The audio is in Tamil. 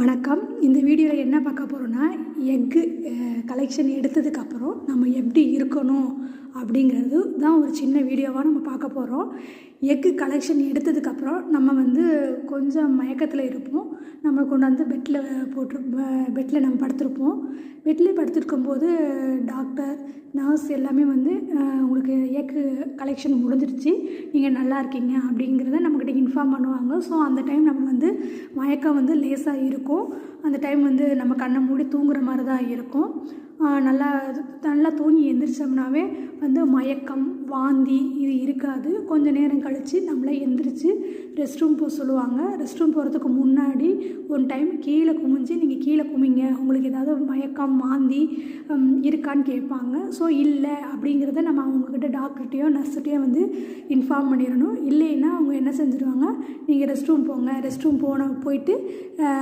வணக்கம். இந்த வீடியோவில் என்ன பார்க்க போகிறோன்னா எக்கு கலெக்ஷன் எடுத்ததுக்கப்புறம் நம்ம எப்படி இருக்கணும் அப்படிங்கிறது தான் ஒரு சின்ன வீடியோவாக நம்ம பார்க்க போகிறோம் எக்கு கலெக்ஷன் எடுத்ததுக்கப்புறம் நம்ம வந்து கொஞ்சம் மயக்கத்தில் இருப்போம். நம்ம கொண்டாந்து பெட்டில் போட்டு பெட்டில் நம்ம படுத்திருப்போம். பெட்டில் படுத்திருக்கும்போது டாக்டர் நர்ஸ் எல்லாமே வந்து உங்களுக்கு உங்களுக்கு கலெக்ஷன் முடிஞ்சிருச்சு. நீங்கள் நல்லா இருக்கீங்க அப்படிங்கிறத நம்மக்கிட்ட இன்ஃபார்ம் பண்ணுவாங்க. ஸோ அந்த டைம் நம்ம வந்து மயக்கம் வந்து லேசாக இருக்கும். அந்த டைம் வந்து நம்ம கண்ணை மூடி தூங்குற மாதிரி தான் இருக்கும். நல்லா நல்லா தூங்கி எந்திரிச்சோம்னாவே வந்து மயக்கம் வாந்தி இது இருக்காது. கொஞ்ச நேரம் கழித்து நம்மளே எந்திரிச்சு ரெஸ்ட் ரூம் போக சொல்லுவாங்க. ரெஸ்ட் ரூம் போகிறதுக்கு முன்னாடி ஒன் டைம் கீழே குமிஞ்சு நீங்கள் கீழே குமிங்க. உங்களுக்கு ஏதாவது மயக்கம் மாந்தி இருக்கான்னு கேட்பாங்க. ஸோ இல்லை அப்படிங்கிறத நம்ம அவங்கக்கிட்ட டாக்டர்கிட்டையோ நர்ஸ்கிட்டையோ வந்து இன்ஃபார்ம் பண்ணிடணும். இல்லைன்னா அவங்க என்ன செஞ்சுருவாங்க? நீங்கள் ரெஸ்ட் ரூம் போங்க. ரெஸ்ட் ரூம் போன போயிட்டு